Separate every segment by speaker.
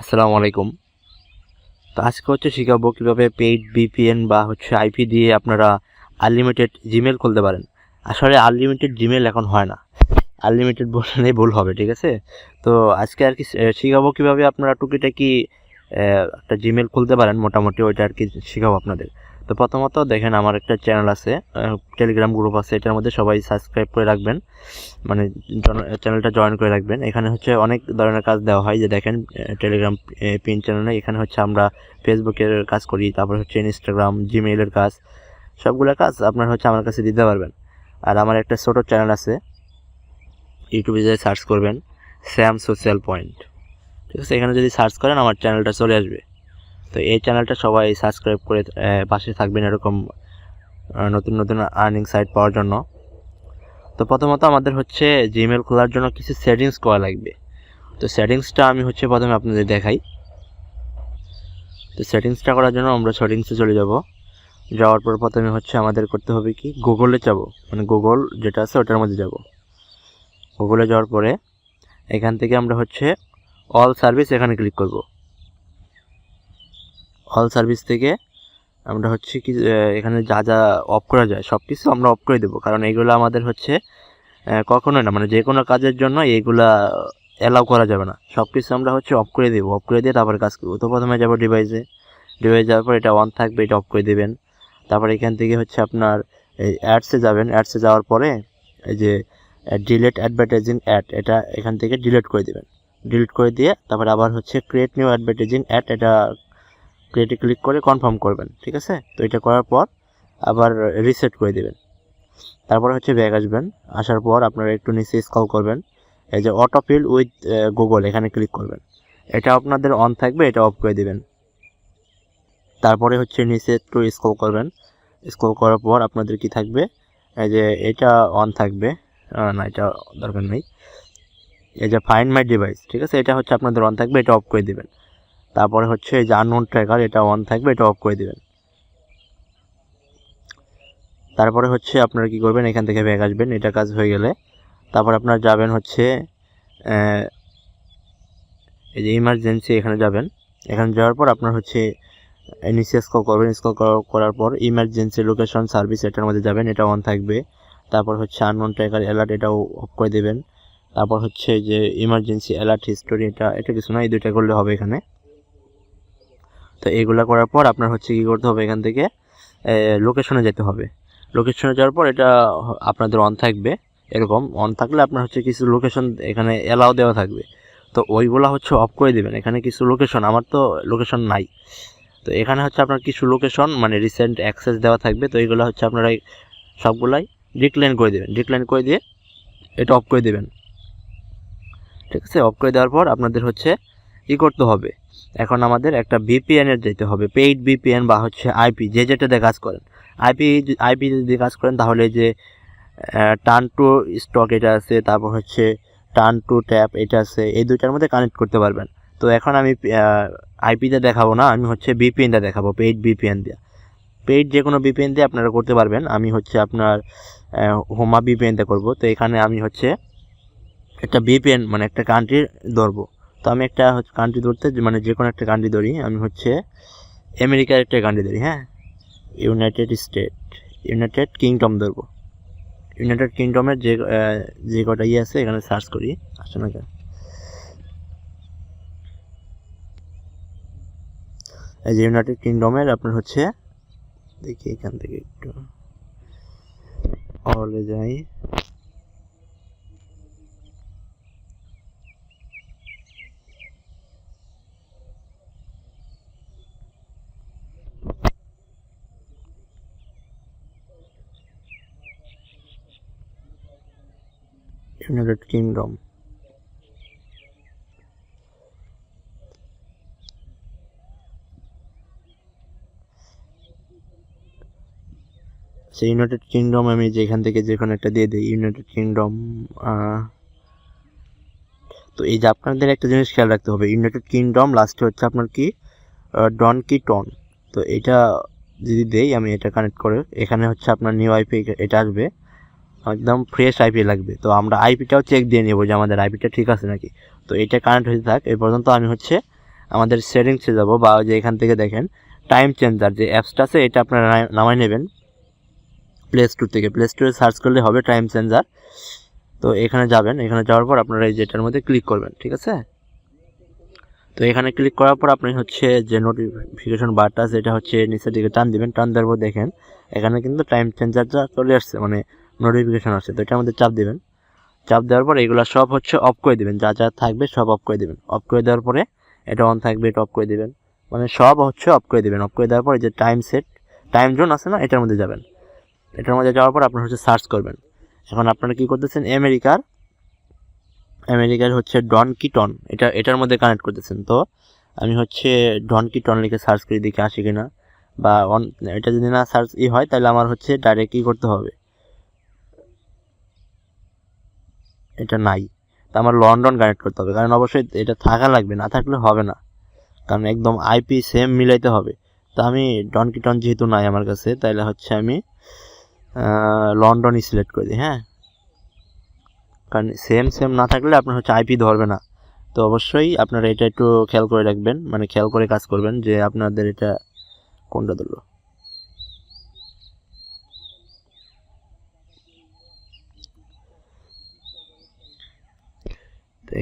Speaker 1: আসসালামু আলাইকুম। তো আজকে হচ্ছে শিখাবো কীভাবে পেইড বিপিএন বা হচ্ছে আইপি দিয়ে আপনারা আনলিমিটেড জিমেল খুলতে পারেন। আসলে আনলিমিটেড জিমেল এখন হয় না। আনলিমিটেড বললে ভুল হবে, ঠিক আছে? তো আজকে আর কি শিখাবো কীভাবে আপনারা টুকিটাকি কি একটা জিমেল খুলতে পারেন। মোটামুটি ওইটা আর কি শিখাবো আপনাদের। তো প্রথমত দেখেন আমার একটা চ্যানেল আছে টেলিগ্রাম গ্রুপ আছে, এটার মধ্যে সবাই সাবস্ক্রাইব করে রাখবেন মানে চ্যানেলটা জয়েন করে রাখবেন। এখানে হচ্ছে অনেক ধরনের কাজ দেওয়া হয়, যে দেখেন টেলিগ্রাম পিন চ্যানেলে এখানে হচ্ছে আমরা ফেসবুকের কাজ করি, তারপর হচ্ছে ইনস্টাগ্রাম জিমেইলের কাজ, সবগুলো কাজ আপনার হচ্ছে আমার কাছে দিতে পারবেন। আর আমার একটা ছোটো চ্যানেল আছে ইউটিউবে যে সার্চ করবেন স্যাম সোশ্যাল পয়েন্ট ঠিক আছে, এখানে যদি সার্চ করেন, আমার চ্যানেলটা চলে আসবে। তো এই চ্যানেলটা সবাই সাবস্ক্রাইব করে পাশে থাকবেন এরকম নতুন নতুন আর্নিং সাইট পাওয়ার জন্য। তো প্রথমত আমাদের হচ্ছে জিমেল খোলার জন্য কিছু সেটিংস করা লাগবে। তো সেটিংসটা আমি হচ্ছে প্রথমে আপনাদের দেখাই। তো সেটিংসটা করার জন্য আমরা সেটিংসে চলে যাব। যাওয়ার পর প্রথমে হচ্ছে আমাদের করতে হবে কি? গুগলে যাব। মানে গুগল যেটা আছে ওটার মধ্যে যাব। গুগলে যাওয়ার পরে এখান থেকে আমরা হচ্ছে অল সার্ভিস এখানে ক্লিক করব। অল সার্ভিস থেকে আমরা হচ্ছে কি এখানে যা যা অফ করা যায় সব কিছু আমরা অফ করে দেবো। কারণ এইগুলো আমাদের হচ্ছে কখনোই না। মানে যে কোনো কাজের জন্য এইগুলা অ্যালাউ করা যাবে না। সব কিছু আমরা হচ্ছে অফ করে দেবো। অফ করে দিয়ে তারপরে কাজ করব। তো প্রথমে যাব ডিভাইসে ডিভাইস যাওয়ার পর এটা অন থাকবে, এটা অফ করে দেবেন। তারপরে এখান থেকে হচ্ছে আপনার এই অ্যাডসে যাবেন। অ্যাডসে যাওয়ার পরে এই যে ডিলেট অ্যাডভার্টাইজিং অ্যাড এটা এখান থেকে ডিলিট করে দেবেন। ডিলিট করে দিয়ে তারপরে আবার হচ্ছে ক্রিয়েট নিউ অ্যাডভার্টাইজিং অ্যাড এটা ক্রিয়েটে ক্লিক করে কনফার্ম করবেন, ঠিক আছে? তো এটা করার পর আবার রিসেট করে দেবেন। তারপরে হচ্ছে ব্যাগ আসবেন, আসার পর আপনারা একটু নিচে স্কল করবেন, এই যে অটো ফিল উইথ গুগল এখানে ক্লিক করবেন। এটা আপনাদের অন থাকবে, এটা অফ করে দেবেন। তারপরে হচ্ছে নিচে একটু স্ক্রল করবেন। স্ক্রল করার পর আপনাদের কি থাকবে? এই যে এটা অন থাকবে। না, এটা দরকার নেই। এই যে ফাইন্ড মাই ডিভাইস ঠিক আছে? এটা হচ্ছে আপনাদের অন থাকবে, এটা অফ করে দিবেন। তারপরে হচ্ছে এই যে আননোন ট্র্যাকার এটা অন থাকবে, এটা অফ করে দেবেন। তারপরে হচ্ছে আপনারা কি করবেন, এখান থেকে ব্যাগ আসবেন, এটা কাজ হয়ে গেলে। তারপর আপনারা যাবেন হচ্ছে এই যে ইমার্জেন্সি এখানে যাবেন। এখানে যাওয়ার পর আপনার হচ্ছে নিচে স্কল করবেন। স্কল করার পর ইমার্জেন্সি লোকেশন সার্ভিস এটার মধ্যে যাবেন, এটা অন থাকবে। তারপর হচ্ছে আননোন ট্র্যাকার অ্যালার্ট এটাও অফ করে দেবেন। তারপর হচ্ছে যে ইমার্জেন্সি অ্যালার্ট হিস্টোরি এটা এটা কিছু না, এই দুইটা করলে হবে এখানে। তো এগুলা করার পর আপনার হচ্ছে কি করতে হবে এখান থেকে লোকেশনে যেতে হবে। লোকেশনে যাওয়ার পর এটা আপনাদের অন থাকবে, এরকম অন থাকলে আপনার হচ্ছে কিছু লোকেশন এখানে অ্যালাউ দেওয়া থাকবে। তো ওইগুলা হচ্ছে অফ করে দেবেন, এখানে কিছু লোকেশন আমার তো লোকেশন নাই। তো এখানে হচ্ছে আপনার কিছু লোকেশন মানে রিসেন্ট অ্যাক্সেস দেওয়া থাকবে, তো এইগুলো হচ্ছে আপনারা সবগুলাই ডিক্লাইন করে দেবেন ডিক্লাইন করে দিয়ে এটা অফ করে দেবেন। ঠিক আছে অফ করে দেওয়ার পর আপনাদের হচ্ছে ই করতে হবে এখন আমাদের একটা এর যেতে হবে পেইড ভিপিএন বা হচ্ছে আইপি যে যেটাতে কাজ করেন। আইপি আইপি যদি কাজ করেন তাহলে যে টার্ন টু স্টক এটা আছে, তারপর হচ্ছে টার্ন টু ট্যাপ এটা আছে, এই দুইটার মধ্যে কানেক্ট করতে পারবেন। তো এখন আমি আইপিতে দেখাবো না, আমি হচ্ছে ভিপিএনটা দেখাবো পেইড ভিপিএন দিয়ে। পেইড যে কোনো ভিপিএন দিয়ে আপনারা করতে পারবেন, আমি হচ্ছে আপনার হোমা ভিপিএনটা করব। তো এখানে আমি হচ্ছে একটা ভিপিএন মানে একটা কান্ট্রি ধরবো। তো আমি একটা কান্ট্রি ধরতে মানে যে কোনো একটা কান্ট্রি ধরি, আমি হচ্ছে আমেরিকার একটা কান্ট্রি ধরি হ্যাঁ? ইউনাইটেড স্টেট ইউনাইটেড কিংডম ধরবো। ইউনাইটেড কিংডমের যে যে কটা ইয়ে আছে, এখানে সার্চ করি আসে না এই যে ইউনাইটেড কিংডমের আপনার হচ্ছে, দেখি এখান থেকে একটু। হলে যাই। ইউনাইটেড কিংডম সেই ইউনাইটেড কিংডম আমি যেখান থেকে যে কোনো একটা দিয়ে দিই ইউনাইটেড কিংডম তো এই যে আপনাদের একটা জিনিস খেয়াল রাখতে হবে ইউনাইটেড কিংডম লাস্টে হচ্ছে আপনার কি ডন কি টন তো এটা যদি দেই আমি এটা কানেক্ট করে, এখানে হচ্ছে আপনার নিউ আইপি এটা আসবে। একদম ফ্রেশ আইপি লাগবে। তো আমরা আইপিটাও চেক দিয়ে নেব যে আমাদের আইপিটা ঠিক আছে নাকি। তো এটা কানেক্ট হতে থাক। এই পর্যন্ত আমি হচ্ছে আমাদের সেটিংসে যাব বা যে এখান থেকে দেখেন টাইম চেঞ্জার যে অ্যাপসটা আছে, এটা আপনারা না- নামায় নেবেন। প্লে স্টোর থেকে। প্লে স্টোরে সার্চ করলে হবে টাইম চেঞ্জার তো এখানে যাবেন। এখানে যাওয়ার পর আপনারা এই যেটার মধ্যে ক্লিক করবেন, ঠিক আছে? তো এখানে ক্লিক করার পর আপনি হচ্ছে যে নোটিফিকেশন বারটা আছে, এটা হচ্ছে নিচের দিকে টান দিবেন। টান দেওয়ার পর দেখেন, এখানে কিন্তু টাইম চেঞ্জারটা চলে আসছে। মানে নোটিফিকেশন আসছে তো এটার মধ্যে চাপ দেবেন। চাপ দেওয়ার পর এগুলো সব হচ্ছে অফ করে দেবেন, যা যা থাকবে সব অফ করে দেবেন। অফ করে দেওয়ার পরে এটা অন থাকবে, এটা অফ করে দেবেন। মানে সব হচ্ছে অফ করে দেবেন। অফ করে দেওয়ার পরে যে টাইম সেট টাইম জোন আছে না, এটার মধ্যে যাবেন। এটার মধ্যে যাওয়ার পর আপনার হচ্ছে সার্চ করবেন। এখন আপনারা কী করতেছেন? আমেরিকার আমেরিকার হচ্ছে ডন কিটন এটা, এটার মধ্যে কানেক্ট করতেছেন। তো আমি হচ্ছে ডন কিটন লিখে সার্চ করি, দেখি আসে কিনা। বা অন এটা যদি না সার্চ ই হয়, তাহলে আমার হচ্ছে ডাইরেক্ট কি করতে হবে। এটা নাই। তা আমার লন্ডন কানেক্ট করতে হবে, কারণ অবশ্যই এটা থাকা লাগবে, না থাকলে হবে না। কারণ একদম আইপি সেম মিলাইতে হবে। তো আমি ডন কিটন যেহেতু নাই আমার কাছে তাহলে হচ্ছে আমি লন্ডনই সিলেক্ট করে দিই হ্যাঁ? কারণ সেম সেম না থাকলে আপনার হচ্ছে আইপি ধরবে না। তো অবশ্যই আপনারা এটা একটু খেয়াল করে রাখবেন মানে খেয়াল করে কাজ করবেন যে আপনাদের এটা কোনটা ধরলো।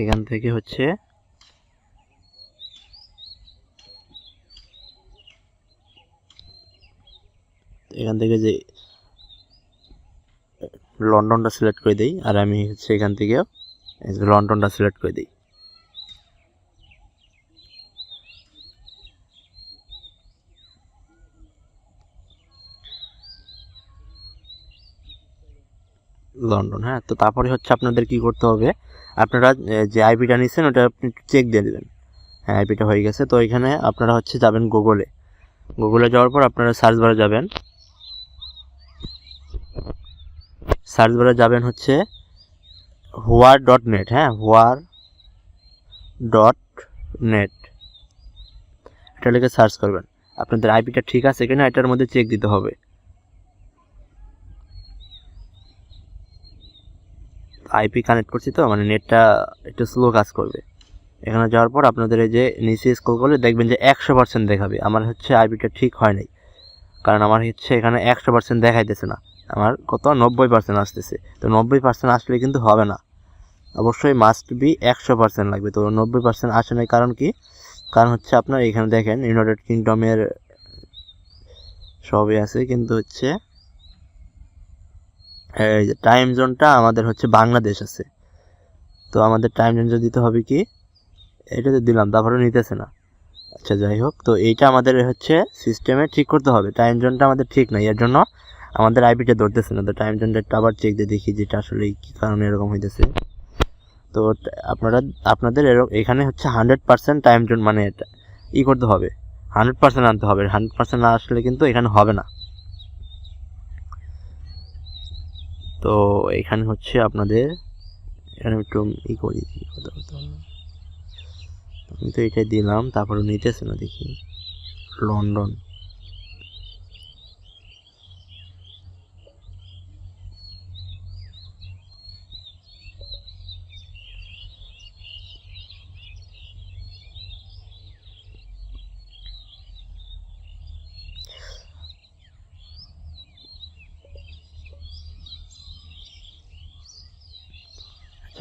Speaker 1: এখান থেকে হচ্ছে এখান থেকে যে লন্ডনটা সিলেক্ট করে দিই, আর আমি হচ্ছে এখান থেকে লন্ডনটা সিলেক্ট করে দিই। লন্ডন হ্যাঁ? তো তারপরে হচ্ছে আপনাদের কি করতে হবে? আপনারা যে আইপিটা নিচ্ছেন ওটা আপনি চেক দিয়ে দেবেন। হ্যাঁ আইপিটা হয়ে গেছে। তো এখানে আপনারা হচ্ছে যাবেন গুগলে। গুগলে যাওয়ার পর আপনারা সার্চ বারে যাবেন। সার্চ বারে যাবেন হচ্ছে হোয়ার ডট নেট হ্যাঁ? হোয়ার ডট নেট এটা লিখে সার্চ করবেন। আপনাদের আইপিটা ঠিক আছে কিনা, এটার মধ্যে চেক দিতে হবে। আইপি কানেক্ট করছি তো মানে নেটটা একটু স্লো কাজ করবে। এখানে যাওয়ার পর আপনাদের এই যে নিচে স্ক্রল করলে দেখবেন যে একশো পার্সেন্ট দেখাবে। আমার হচ্ছে আইপিটা ঠিক হয় নাই। কারণ আমার হচ্ছে এখানে একশো পার্সেন্ট দেখাইতেছে না। আমার কত? নব্বই পার্সেন্ট আসতেছে। তো নব্বই পার্সেন্ট আসলে কিন্তু হবে না। অবশ্যই মাস্ট বি একশো পার্সেন্ট লাগবে। তো নব্বই পার্সেন্ট আসে নাই কারণ কি? কারণ হচ্ছে আপনার এখানে দেখেন ইউনাইটেড কিংডমের সবই আছে, কিন্তু হচ্ছে টাইম জোনটা আমাদের হচ্ছে বাংলাদেশ আছে। তো আমাদের টাইম জোন দিতে হবে কি? এটাতে দিলাম, তারপরে নিতেছে না। আচ্ছা যাই হোক, তো এইটা আমাদের হচ্ছে সিস্টেমে ঠিক করতে হবে। টাইম জোনটা আমাদের ঠিক নাই, এর জন্য আমাদের আইপিটা ধরতেছে না। তো টাইম জোনটা আবার চেক দিয়ে দেখি যেটা আসলে কী কারণে এরকম হইতেছে। তো আপনারা, আপনাদের এরকম, এখানে হচ্ছে হান্ড্রেড পার্সেন্ট টাইম জোন মানে এটা ই করতে হবে। হান্ড্রেড পার্সেন্ট আনতে হবে। হান্ড্রেড পার্সেন্ট না আসলে কিন্তু এখানে হবে না। তো এখানে হচ্ছে আপনাদের, এখানে একটু ই করি কথা আমি তো এটাই দিলাম, তারপরে নিতেছে না দেখি। লন্ডন।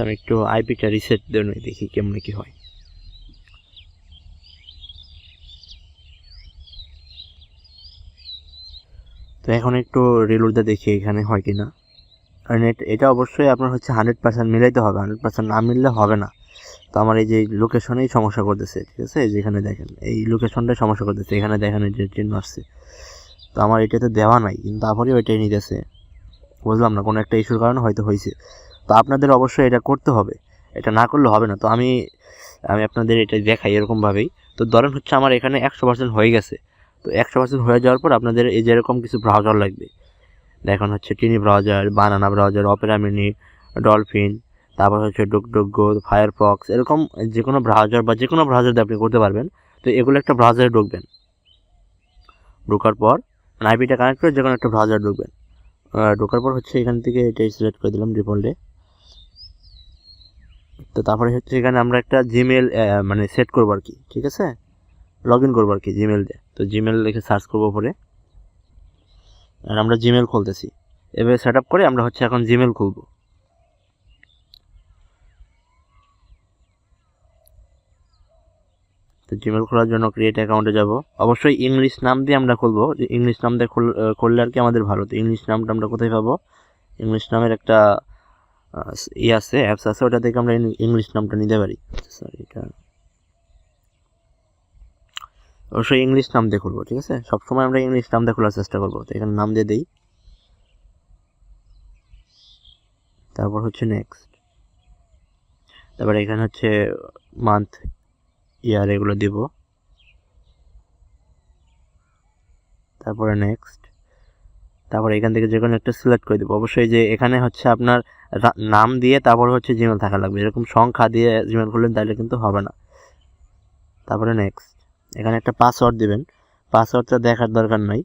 Speaker 1: আমি একটু আইপিটা রিসেট নিই, দেখি কেমন কি হয়। তো এখন একটু রিলোড দিয়ে দেখি এখানে হয় কি না কারণ এটা অবশ্যই আপনার হচ্ছে হান্ড্রেড পার্সেন্ট মিলাইতে হবে হান্ড্রেড পার্সেন্ট না মিললে হবে না। তো আমার এই যে লোকেশনেই সমস্যা করতেছে ঠিক আছে? যেখানে দেখেন এই লোকেশনটাই সমস্যা করতেছে এখানে দেখেন এই যে চিহ্ন আসছে। তো আমার এটাতে দেওয়া নাই কিন্তু তারপরেও এটাই নিতেছে। বুঝলাম না কোনো একটা ইস্যুর কারণে হয়তো হয়েছে। তো আপনাদের অবশ্যই এটা করতে হবে। এটা না করলে হবে না। তো আমি আমি আপনাদের এটা দেখাই এরকমভাবেই। তো ধরেন হচ্ছে আমার এখানে একশো পার্সেন্ট হয়ে গেছে। তো একশো পার্সেন্ট হয়ে যাওয়ার পর আপনাদের এই যেরকম কিছু ব্রাউজার লাগবে। দেখুন হচ্ছে tiny browser banana browser Opera Mini Dolphin তারপর হচ্ছে ডুকডুকগো ফায়ারফক্স এরকম যে কোনো ব্রাউজার বা যে কোনো ব্রাউজার দিয়ে আপনি করতে পারবেন। তো এগুলো একটা ব্রাউজারে ঢুকবেন। ঢোকার পর আইপিটা কানেক্ট করে যে কোনো একটা ব্রাউজার ঢুকবেন। ঢোকার পর হচ্ছে এখান থেকে এটাই সিলেক্ট করে দিলাম ডিফল্টে তো তারপরে হচ্ছে এখানে আমরা একটা জিমেল মানে সেট করব আর কি ঠিক আছে? লগ ইন করব আর কি জিমেল দিয়ে তো জিমেল লিখে সার্চ করব পরে আর আমরা জিমেল খুলতেছি। এভাবে সেট আপ করে আমরা হচ্ছে এখন জিমেল খুলবো। তো জিমেল খোলার জন্য ক্রিয়েট অ্যাকাউন্টে যাব। অবশ্যই ইংলিশ নাম দিয়ে আমরা খুলবো। যে ইংলিশ নাম দিয়ে খুল- আহ, করলে আর কি আমাদের ভালো। তো ইংলিশ নামটা আমরা কোথায় পাবো? ইংলিশ নামের একটা ই আছে অ্যাপস আছে, ওটা থেকে আমরা ইংলিশ নামটা নিতে পারি। সরি এটা অবশ্যই ইংলিশ নাম দিয়ে খুলবো, ঠিক আছে? সবসময় আমরা ইংলিশ নাম দিয়ে খোলার চেষ্টা করব। তো এখানে নাম দিয়ে দিই। তারপর হচ্ছে নেক্সট তারপর এখানে হচ্ছে মান্থ ইয়ার এগুলো দিব। তারপরে নেক্সট তারপরে এখান থেকে যে কোনো একটা সিলেক্ট করে দেবো। অবশ্যই যে এখানে হচ্ছে আপনার নাম দিয়ে তারপর হচ্ছে জিমেল থাকা লাগবে। এরকম সংখ্যা দিয়ে জিমেল খুললেন তাহলে কিন্তু হবে না। তারপরে নেক্সট এখানে একটা পাসওয়ার্ড দিবেন। পাসওয়ার্ডটা দেখার দরকার নাই।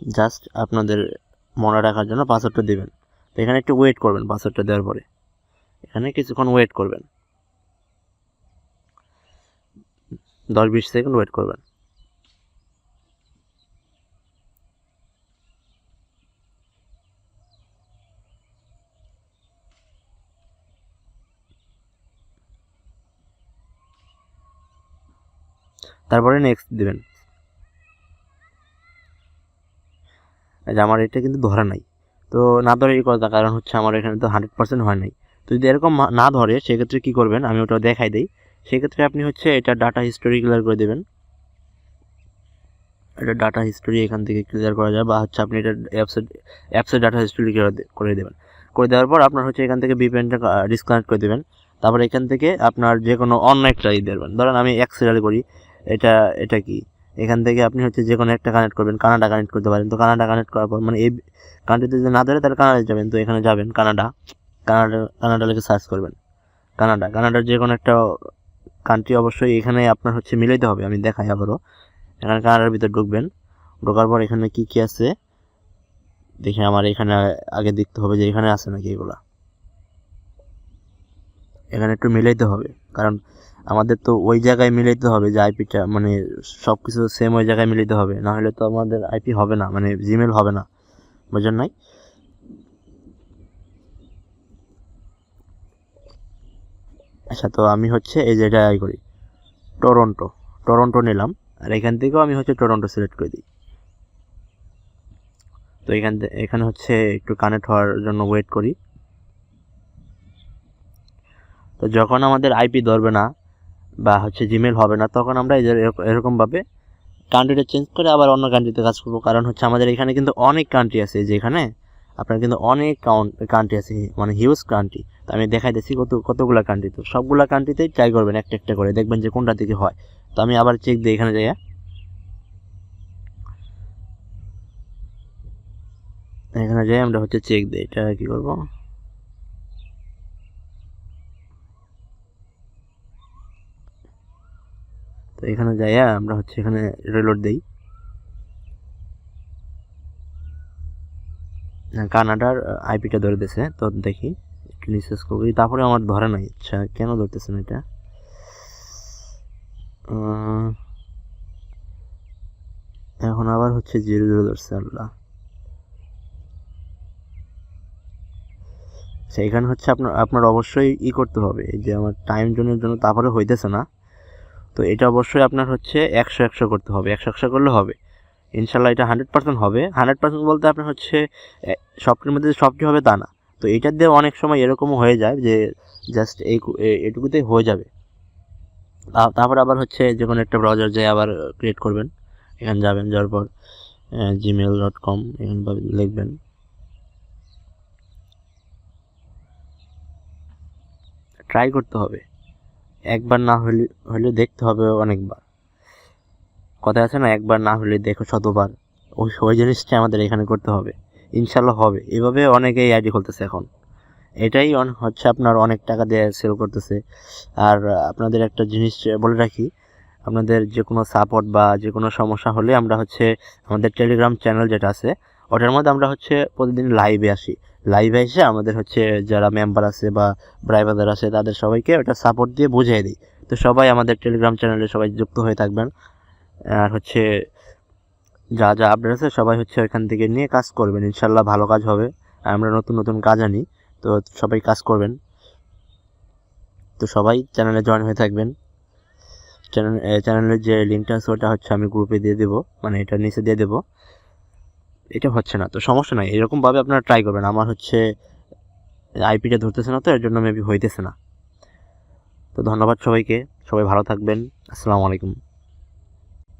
Speaker 1: জাস্ট আপনাদের মনে রাখার জন্য পাসওয়ার্ডটা দিবেন। তো এখানে একটু ওয়েট করবেন পাসওয়ার্ডটা দেওয়ার পরে। এখানে কিছুক্ষণ ওয়েট করবেন। দশ বিশ সেকেন্ড ওয়েট করবেন। তারপরে নেক্সট দেবেন। যে আমার এটা কিন্তু ধরা নাই। তো না ধরে এই কথা, কারণ হচ্ছে আমার এখানে তো হান্ড্রেড পার্সেন্ট হয় নাই। তো যদি এরকম না ধরে, সেক্ষেত্রে কী করবেন? আমি ওটা দেখাই দিই। সেক্ষেত্রে আপনি হচ্ছে এটা ডাটা হিস্টোরি ক্লিয়ার করে দেবেন। এটা ডাটা হিস্টোরি এখান থেকে ক্লিয়ার করা যায়, বা হচ্ছে আপনি এটা অ্যাপসের অ্যাপসের ডাটা হিস্টোরি করে দেবেন। করে দেওয়ার পর আপনার হচ্ছে এখান থেকে বিপিএনটা ডিসকানেক্ট করে দেবেন। তারপর এখান থেকে আপনার যে কোনো অন্য একটা ই দেবেন। ধরেন আমি এক্সেল করি। এটা এটা কি? এখান থেকে আপনি হচ্ছে যে কোনো একটা কানেক্ট করবেন, কানাডা কানেক্ট করতে পারেন। তো কানাডা কানেক্ট করার পর মানে এই কান্ট্রিতে যদি না ধরে, তাহলে কানাডায় যাবেন। তো এখানে যাবেন, কানাডা। কানাডা কানাডা লিখে সার্চ করবেন। কানাডা, কানাডার যে কোনো একটা কান্ট্রি অবশ্যই এখানে আপনার হচ্ছে মিলাইতে হবে। আমি দেখাই আবারও। এখানে কানাডার ভিতর ঢুকবেন। ঢোকার পর এখানে কি কি আছে? দেখে আমার এখানে আগে দেখতে হবে যে এখানে আছে নাকি এগুলা। এখানে একটু মিলাইতে হবে। কারণ আমাদের তো ওই জায়গায় মিলাইতে হবে যে আইপিটা মানে সব কিছু সেম ওই জায়গায় মিলাইতে হবে। না হলে তো আমাদের আইপি হবে না মানে জিমেল হবে না। বুঝলেন নাই? আচ্ছা তো আমি হচ্ছে এই যেটা আই করি। টরন্টো টরন্টো নিলাম। আর এখান থেকেও আমি হচ্ছে টরন্টো সিলেক্ট করে দিই। তো এখান এখানে হচ্ছে একটু কানেক্ট হওয়ার জন্য ওয়েট করি। তো যখন আমাদের আইপি ধরবে না বা হচ্ছে জিমেল হবে না, তখন আমরা এরকমভাবে কান্ট্রিটা চেঞ্জ করে আবার অন্য কান্ট্রিতে কাজ করব। কারণ হচ্ছে আমাদের এখানে কিন্তু অনেক কান্ট্রি আছে যেখানে আপনার কিন্তু অনেক কান্ট্রি আছে মানে হিউজ কান্ট্রি তো আমি দেখাই দিচ্ছি কত, কতগুলো কান্ট্রি তো সবগুলো কান্ট্রিতেই ট্রাই করবেন একটা একটা করে, দেখবেন যে কোনটা থেকে হয়। তো আমি আবার চেক দিই এখানে যাইয়া। এখানে যাই আমরা হচ্ছে চেক দিই, এটা কি করব? তো এখানে যাইয়া আমরা হচ্ছে এখানে রেলোড দেই। হ্যাঁ, কানাডার আইপিটা ধরে দিয়েছে তো দেখি একটু নিচে scroll করি তারপরে আমার ধরে নাই। আচ্ছা কেন ধরতেছে না এটা? এখন আবার হচ্ছে জিরো জিরো ধরছে আল্লাহ। আচ্ছা এখানে হচ্ছে আপনার আপনার অবশ্যই ই করতে হবে যে আমার টাইম জোনের জন্য তারপরে হইতেছে না। তো এটা অবশ্যই আপনার হচ্ছে একশো একশো করতে হবে, একশো একশো করলে হবে। ইনশাল্লাহ এটা হান্ড্রেড পার্সেন্ট হবে। হান্ড্রেড পার্সেন্ট বলতে আপনার হচ্ছে সবটির মধ্যে সবটি হবে তা না। তো এটার দিয়ে অনেক সময় এরকমও হয়ে যায় যে জাস্ট এই এটুকুতেই হয়ে যাবে। তারপর আবার হচ্ছে যে কোনো একটা ব্রাউজার যেয়ে আবার ক্রিয়েট করবেন। এখানে যাবেন, যাওয়ার পর জিমেল ডট কম এখানে লিখবেন। ট্রাই করতে হবে। একবার না হলে হলে দেখতে হবে অনেকবার। কথা আছে না, একবার না হলে দেখো শতবার। ওই ওই জিনিসটা আমাদের এখানে করতে হবে। ইনশাল্লাহ হবে। এভাবে অনেকেই আইডি খুলতেছে এখন। এটাই হচ্ছে আপনার অনেক টাকা দিয়ে সেল করতেছে। আর আপনাদের একটা জিনিস বলে রাখি, আপনাদের যে কোনো সাপোর্ট বা যে কোনো সমস্যা হলে আমরা হচ্ছে আমাদের টেলিগ্রাম চ্যানেল যেটা আছে ওটার মধ্যে আমরা হচ্ছে প্রতিদিন লাইভে আসি। লাইভে এসে আমাদের হচ্ছে যারা মেম্বার আছে বা ড্রাইভারদের আছে, তাদের সবাইকে ওটা সাপোর্ট দিয়ে বুঝিয়ে দিই। তো সবাই আমাদের টেলিগ্রাম চ্যানেলে সবাই যুক্ত হয়ে থাকবেন। আর হচ্ছে যা যা আপডেট আছে সবাই হচ্ছে ওইখান থেকে নিয়ে কাজ করবেন। ইনশাল্লাহ ভালো কাজ হবে। আমরা নতুন নতুন কাজ আনি, তো সবাই কাজ করবেন। তো সবাই চ্যানেলে জয়েন হয়ে থাকবেন। চ্যানেল চ্যানেলের যে লিঙ্কটা আছে, ওটা হচ্ছে আমি গ্রুপে দিয়ে দেবো। মানে এটা নিচে দিয়ে দেবো। এটা হচ্ছে না, তো সমস্যা নাই। এরকমভাবে আপনারা ট্রাই করবেন। আমার হচ্ছে আইপিটা ধরতেছে না তো, এর জন্য মেবি হইতেছে না। তো ধন্যবাদ সবাইকে। সবাই ভালো থাকবেন। আসসালামু আলাইকুম।